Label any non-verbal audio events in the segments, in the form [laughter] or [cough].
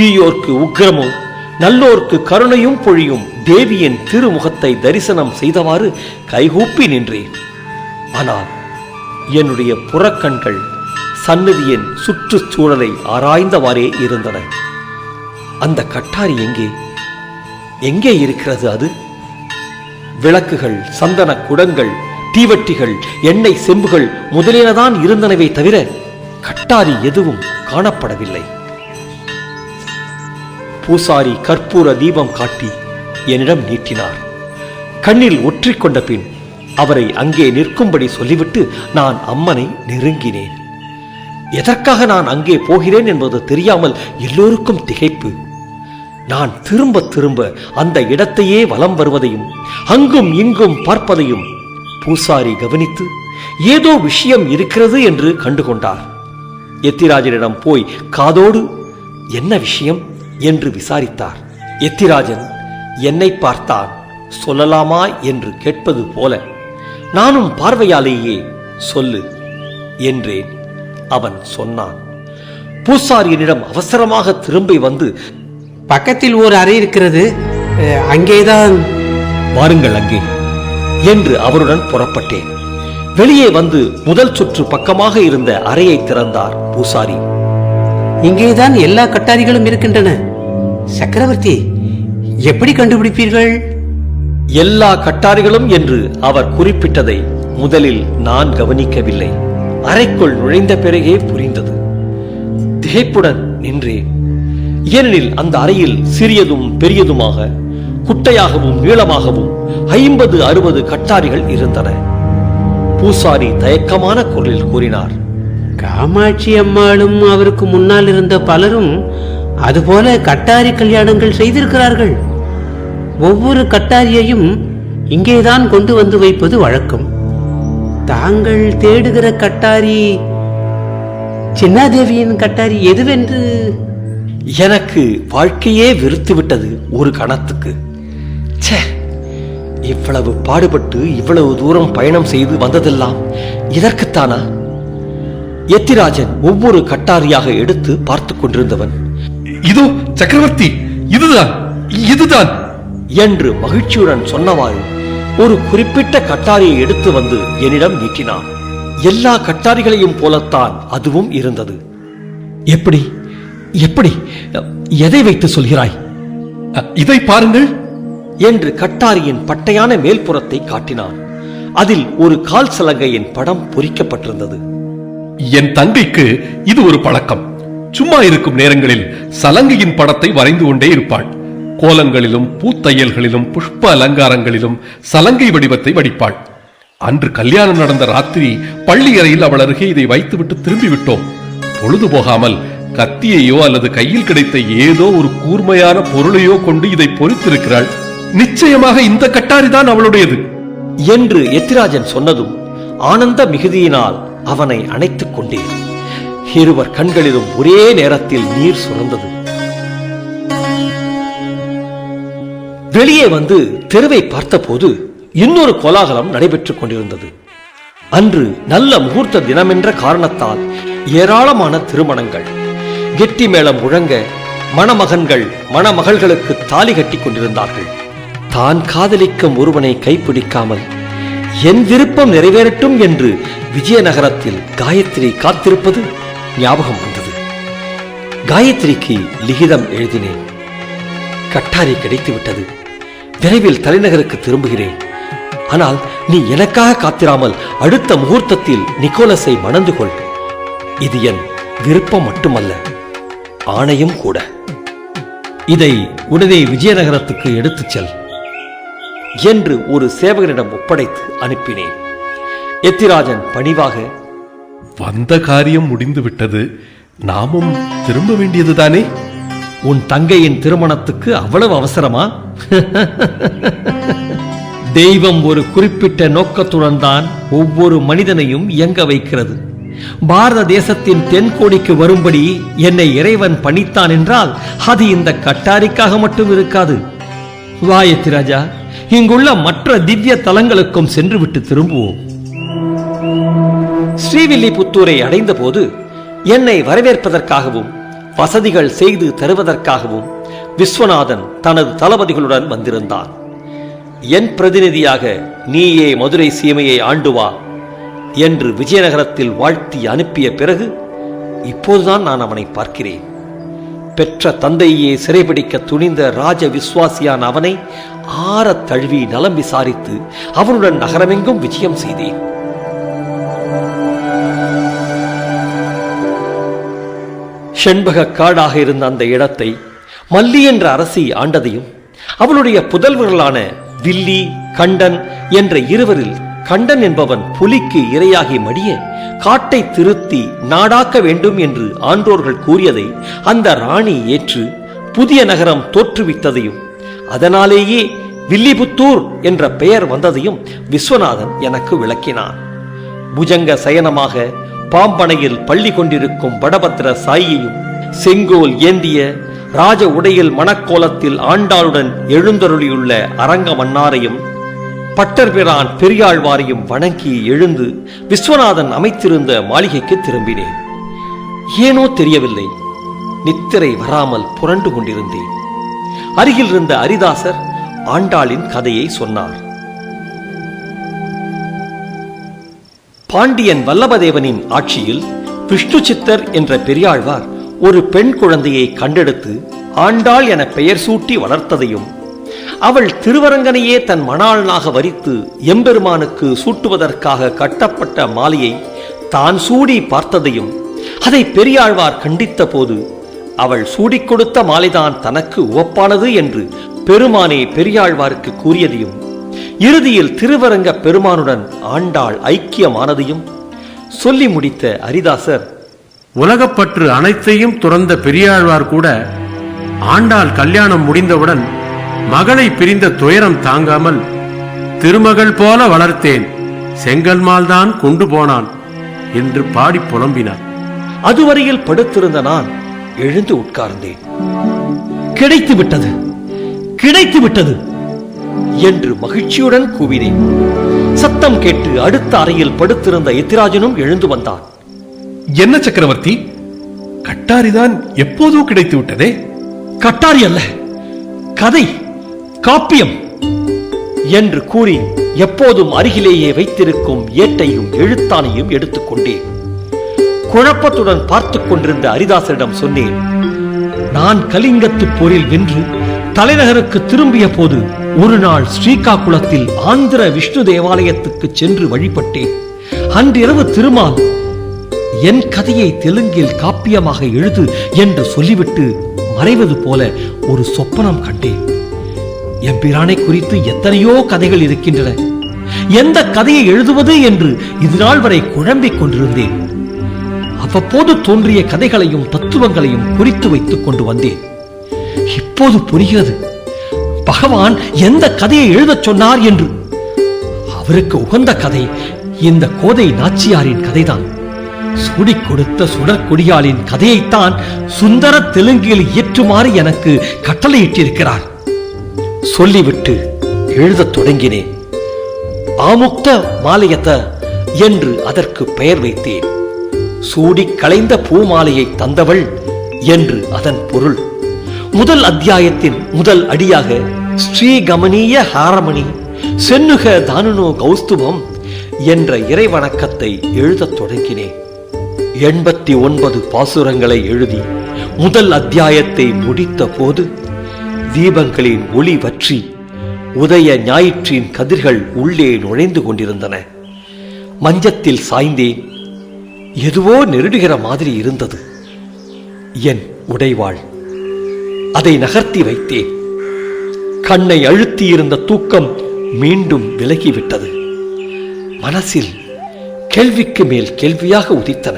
தீயோர்க்கு உக்கிரமும் நல்லோர்க்கு கருணையும் பொழியும் தேவியின் திருமுகத்தை தரிசனம் செய்தவாறு கைகூப்பி நின்றேன். ஆனால் என்னுடைய புறக்கண்கள் சந்நிதியின் சுற்றுச்சூழலை ஆராய்ந்தவாறே இருந்தன. அந்த கட்டாரி எங்கே? எங்கே இருக்கிறது அது? விளக்குகள் சந்தன குடங்கள் தீவட்டிகள் எண்ணெய் செம்புகள் முதலியனதான் இருந்தனவே தவிர கட்டாரி எதுவும் காணப்படவில்லை. பூசாரி கற்பூர தீபம் காட்டி என்னிடம் நீட்டினார். கண்ணில் ஒற்றிக்கொண்ட பின் அவரை அங்கே நிற்கும்படி சொல்லிவிட்டு நான் அம்மனை நெருங்கினேன். எதற்காக நான் அங்கே போகிறேன் என்பது தெரியாமல் எல்லோருக்கும் திகைப்பு. நான் திரும்ப திரும்ப அந்த இடத்தையே வலம் வருவதையும் அங்கும் இங்கும் பார்ப்பதையும் பூசாரி கவனித்து ஏதோ விஷயம் இருக்கிறது என்று கண்டுகொண்டார். எத்திராஜனிடம் போய் காதோடு என்ன விஷயம்? என்று விசாரித்தார். எத்திராஜன் என்னை பார்த்தான் சொல்லலாமா என்று கேட்பது போல நானும் பார்வையாலேயே சொல்லு என்றேன். அவன் சொன்னான் பூசாரியனிடம் அவசரமாக திரும்பி வந்து பக்கத்தில் ஒரு அறை இருக்கிறது. அங்கேதான். வாருங்கள் அங்கே என்று அவருடன் புறப்பட்டேன். வெளியே வந்து முதல் சுற்று பக்கமாக இருந்த அறையை திறந்தார் பூசாரி. இங்கேதான் எல்லா கட்டாரிகளும் இருக்கின்றன. சக்கரவர்த்தி எப்படி கண்டுபிடிப்பீர்கள்? எல்லா கட்டாரிகளும் என்று அவர் குறிப்பிட்டதை முதலில் நான் கவனிக்கவில்லை. அறைக்குள் நுழைந்த பிறகே புரிந்தது. திகைப்புடன் நின்றேன். ஏனெனில் அந்த அறையில் சிறியதும் பெரியதுமாக குட்டையாகவும் நீளமாகவும் ஐம்பது அறுபது கட்டாரிகள் இருந்தன. பூசாரி தயக்கமான குரலில் கூறினார் காமாட்சி அம்மாளும் அவருக்கு முன்னால் இருந்த பலரும் அதுபோல கட்டாரி கல்யாணங்கள் செய்திருக்கிறார்கள். ஒவ்வொரு கட்டாரியையும் இங்கேதான் கொண்டு வந்து வைப்பது வழக்கம். தாங்கள் தேடுகிற கட்டாரி சின்னாதேவியின் கட்டாரி எதுவென்று? எனக்கு வாழ்க்கையே வெறுத்து விட்டது ஒரு கணத்துக்கு. ச்சே இவ்வளவு பாடுபட்டு இவ்வளவு தூரம் பயணம் செய்து வந்ததெல்லாம் இதற்குத்தானா? எத்திராஜன் ஒவ்வொரு கட்டாரியாக எடுத்து பார்த்து கொண்டிருந்தவன். இதோ சக்கரவர்த்தி இதுதான் இதுதான். என்று மகிழ்ச்சியுடன் சொன்னவாறு ஒரு குறிப்பிட்ட கட்டாரியை எடுத்து வந்து என்னிடம் நீட்டினான். எல்லா கட்டாரிகளையும் போலத்தான் அதுவும் இருந்தது. எப்படி எப்படி எதை வைத்து சொல்கிறாய்? இதை பாருங்கள். என்று கட்டாரியின் பட்டையான மேல்புறத்தை காட்டினான். அதில் ஒரு கால் சலங்கையின் படம் பொறிக்கப்பட்டிருந்தது. என் தங்கைக்கு இது ஒரு பழக்கம். சும்மா இருக்கும் நேரங்களில் சலங்கையின் படத்தை வரைந்து கொண்டே இருப்பாள். கோலங்களிலும் பூத்தையல்களிலும் புஷ்ப அலங்காரங்களிலும் சலங்கை வடிவத்தை வடிப்பாள். அன்று கல்யாணம் நடந்த ராத்திரி பள்ளி அறையில் அவள் அருகே இதை வைத்துவிட்டு திரும்பி விட்டோம் பொழுது போகாமல் கத்தியையோ அல்லது கையில் கிடைத்த ஏதோ ஒரு கூர்மையான பொருளையோ கொண்டு இதை பொறித்திருக்கிறாள். நிச்சயமாக இந்த கட்டாரிதான் அவளுடையது. என்று எத்திராஜன் சொன்னதும் ஆனந்த மிகுதியினால் அவனை அணைத்துக் கொண்டேன். இருவர் கண்களிலும் ஒரே நேரத்தில் நீர் சுரந்தது. வெளியே வந்து தெருவை பார்த்தபோது இன்னொரு கோலாகலம் நடைபெற்றுக் கொண்டிருந்தது. அன்று நல்ல முகூர்த்த தினமென்ற காரணத்தால் ஏராளமான திருமணங்கள் கெட்டி மேளம் முழங்க மணமகன்கள் மணமகள்களுக்கு தாலி கட்டிக் கொண்டிருந்தார்கள். தான் காதலிக்கும் ஒருவனை கைப்பிடிக்காமல் என் விருப்பம் நிறைவேறட்டும் என்று விஜயநகரத்தில் காயத்ரி காத்திருப்பது ஞாபகம் வந்தது. காயத்ரிக்கு லிகிதம் எழுதினேன். கட்டாரி கிடைத்து விட்டது. விரைவில் தலைநகருக்கு திரும்புகிறேன். ஆனால் நீ எனக்காக காத்திராமல் அடுத்த முகூர்த்தத்தில் நிக்கோலஸை மணந்து கொள். இது என் விருப்பம் மட்டுமல்ல. ஆணையும் கூட. இதை உடனே விஜயநகரத்துக்கு எடுத்துச் செல் என்று ஒரு சேவகனிடம் ஒப்படைத்து அனுப்பினேன். எத்திராஜன் பணிவாக வந்த காரியம் முடிந்து விட்டது. நாமும் திரும்ப வேண்டியதுதானே உன் தங்கையின் திருமணத்துக்கு அவ்வளவு அவசரமா? [laughs] தெய்வம் ஒரு குறிப்பிட்ட நோக்கத்துடன் தான் ஒவ்வொரு மனிதனையும் இயங்க வைக்கிறது. பாரத தேசத்தின் தென்கோடிக்கு வரும்படி என்னை இறைவன் பணித்தான் என்றால் அது இந்த கட்டாரிக்காக மட்டும் இருக்காது. வாயத்திராஜா இங்குள்ள மற்ற திவ்ய தலங்களுக்கும் சென்றுவிட்டு திரும்புவோம். ஸ்ரீவில்லிபுத்தூரை அடைந்தபோது என்னை வரவேற்பதற்காகவும் வசதிகள் செய்து தருவதற்காகவும் விஸ்வநாதன் தனது தளபதிகளுடன் வந்திருந்தான். என் பிரதிநிதியாக நீயே மதுரை சீமையை ஆண்டு வா என்று விஜயநகரத்தில் வாழ்த்தி அனுப்பிய பிறகு இப்போதுதான் நான் அவனை பார்க்கிறேன். பெற்ற தந்தையே சிறைபிடிக்க துணிந்த ராஜ விஸ்வாசியான அவனை ஆறத் தழுவி நலம் விசாரித்து அவனுடன் நகரமெங்கும் விஜயம் செய்தேன். செண்பக காடாக இருந்த அந்த இடத்தை மல்லி என்ற அரசி ஆண்டதையும் அவளுடைய புதல்வர்களான வில்லி கண்டன் என்ற இருவரில் கண்டன் என்பவன் புலிக்கு இரையாகி மடிய காட்டை திருத்தி நாடாக்க வேண்டும் என்று ஆன்றோர்கள் கூறியதை அந்த ராணி ஏற்று புதிய நகரம் தோற்றுவித்ததையும் அதனாலேயே வில்லிபுத்தூர் என்ற பெயர் வந்ததையும் விஸ்வநாதன் எனக்கு விளக்கினான் புஜங்க சயனமாக பாம்பனையில் பள்ளி கொண்டிருக்கும் வடபத்திர சாயியையும் செங்கோல் ஏந்திய ராஜ உடையில் மணக்கோலத்தில் ஆண்டாளுடன் எழுந்தருளியுள்ள அரங்க மன்னாரையும் பட்டர்பிரான் பெரியாழ்வாரையும் வணங்கி எழுந்து விஸ்வநாதன் அமைத்திருந்த மாளிகைக்கு திரும்பினேன். ஏனோ தெரியவில்லை நித்திரை வராமல் புரண்டு கொண்டிருந்தேன். அருகில் இருந்த அரிதாசர் ஆண்டாளின் கதையை சொன்னார். பாண்டியன் வல்லபதேவனின் ஆட்சியில் விஷ்ணு சித்தர் என்ற பெரியாழ்வார் ஒரு பெண் குழந்தையை கண்டெடுத்து ஆண்டாள் என பெயர் சூட்டி வளர்த்ததையும் அவள் திருவரங்கனையே தன் மணாளனாக வரித்து எம்பெருமானுக்கு சூட்டுவதற்காக கட்டப்பட்ட மாலையை தான் சூடி பார்த்ததையும் அதை பெரியாழ்வார் கண்டித்த போது அவள் சூடிக் கொடுத்த மாலைதான் தனக்கு உவப்பானது என்று பெருமானே பெரியாழ்வாருக்கு கூறியதையும் இறுதியில் திருவரங்க பெருமானுடன் ஆண்டாள் ஐக்கியமானதையும் சொல்லி முடித்த அரிதாசர் உலகப்பற்று அனைத்தையும் துறந்த பெரியாழ்வார் கூட ஆண்டாள் கல்யாணம் முடிந்தவுடன் மகளை பிரிந்த துயரம் தாங்காமல் திருமகள் போல வளர்த்தேன் செங்கல்மால்தான் கொண்டு போனான் என்று பாடி புலம்பினார். அதுவரையில் படுத்திருந்த நான் எழுந்து உட்கார்ந்தேன். கிடைத்து விட்டது கிடைத்து விட்டது என்று மகிழ்ச்சியுடன் கூவினேன். சத்தம் கேட்டு அடுத்த அறையில் படுத்திருந்த எத்திராஜனும் எழுந்து வந்தான். என்ன சக்கரவர்த்தி? கட்டாரிதான் எப்போதோ கிடைத்து விட்டதே? கட்டாரி அல்ல. கதை காப்பியம் என்று கூறி எப்போதும் அருகிலேயே வைத்திருக்கும் ஏட்டையும் எழுத்தானையும் எடுத்துக்கொண்டேன் குழப்பத்துடன் பார்த்துக் கொண்டிருந்த அரிதாசரிடம் சொன்னேன் நான் கலிங்கத்து போரில் வென்று தலைநகருக்கு திரும்பிய போது ஒரு நாள் ஸ்ரீகாகுளத்தில் ஆந்திர விஷ்ணு தேவாலயத்துக்கு சென்று வழிபட்டேன். அன்றிரவு திருமால் என் கதையை தெலுங்கில் காப்பியமாக எழுது என்று சொல்லிவிட்டு மறைவது போல ஒரு சொப்பனம் கண்டேன். எம்பிரானை குறித்து எத்தனையோ கதைகள் இருக்கின்றன. எந்த கதையை எழுதுவது என்று இதுநாள் வரை குழம்பிக் கொண்டிருந்தேன். அவ்வப்போது தோன்றிய கதைகளையும் தத்துவங்களையும் குறித்து வைத்துக் கொண்டு வந்தேன். இப்போது புரிகிறது. பகவான் எந்த கதையை எழுதச் சொன்னார் என்று. அவருக்கு உகந்த கதை இந்த கோதை நாச்சியாரின் கதைதான். சூடிக் கொடுத்த சுடற்கொடியாளின் கதையைத்தான் சுந்தர தெலுங்கில் இயற்றுமாறு எனக்கு கட்டளையிட்டிருக்கிறார். சொல்லிவிட்டு எழுதத் தொடங்கினேன். ஆமுக்த மாலையத்த என்று அதற்கு பெயர் வைத்தேன். சூடிக் களைந்த பூமாலையை தந்தவள் என்று அதன் பொருள். முதல் அத்தியாயத்தின் முதல் அடியாக ஸ்ரீ கமனீய ஹாரமணி சென்னுக தானுனோ கௌஸ்துபம் என்ற இறைவணக்கத்தை எழுதத் தொடங்கினேன். எண்பத்தி ஒன்பது பாசுரங்களை எழுதி முதல் அத்தியாயத்தை முடித்த போது தீபங்களின் ஒளி வற்றி உதய ஞாயிற்றின் கதிர்கள் உள்ளே நுழைந்து கொண்டிருந்தன. மஞ்சத்தில் சாய்ந்தேன். எதுவோ நெருடுகிற மாதிரி இருந்தது. என் உடைவாள் அதை நகர்த்தி வைத்தேன் கண்ணை அழுத்தியிருந்த தூக்கம் மீண்டும் விலகிவிட்டது. மனசில் கேள்விக்கு மேல் கேள்வியாக உதித்தன.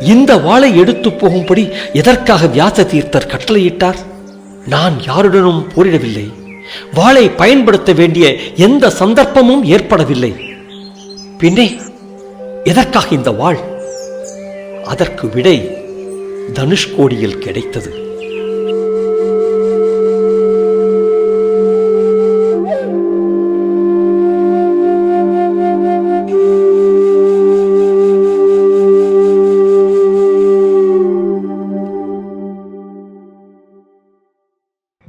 இந்த வாளை எடுத்து போகும்படி எதற்காக வியாச தீர்த்தர் கட்டளையிட்டார்? நான் யாருடனும் போரிடவில்லை. வாளை பயன்படுத்த வேண்டிய எந்த சந்தர்ப்பமும் ஏற்படவில்லை. பின்னே எதற்காக இந்த வாழ் அதற்கு விடை தனுஷ்கோடியில் கிடைத்தது.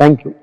Thank you.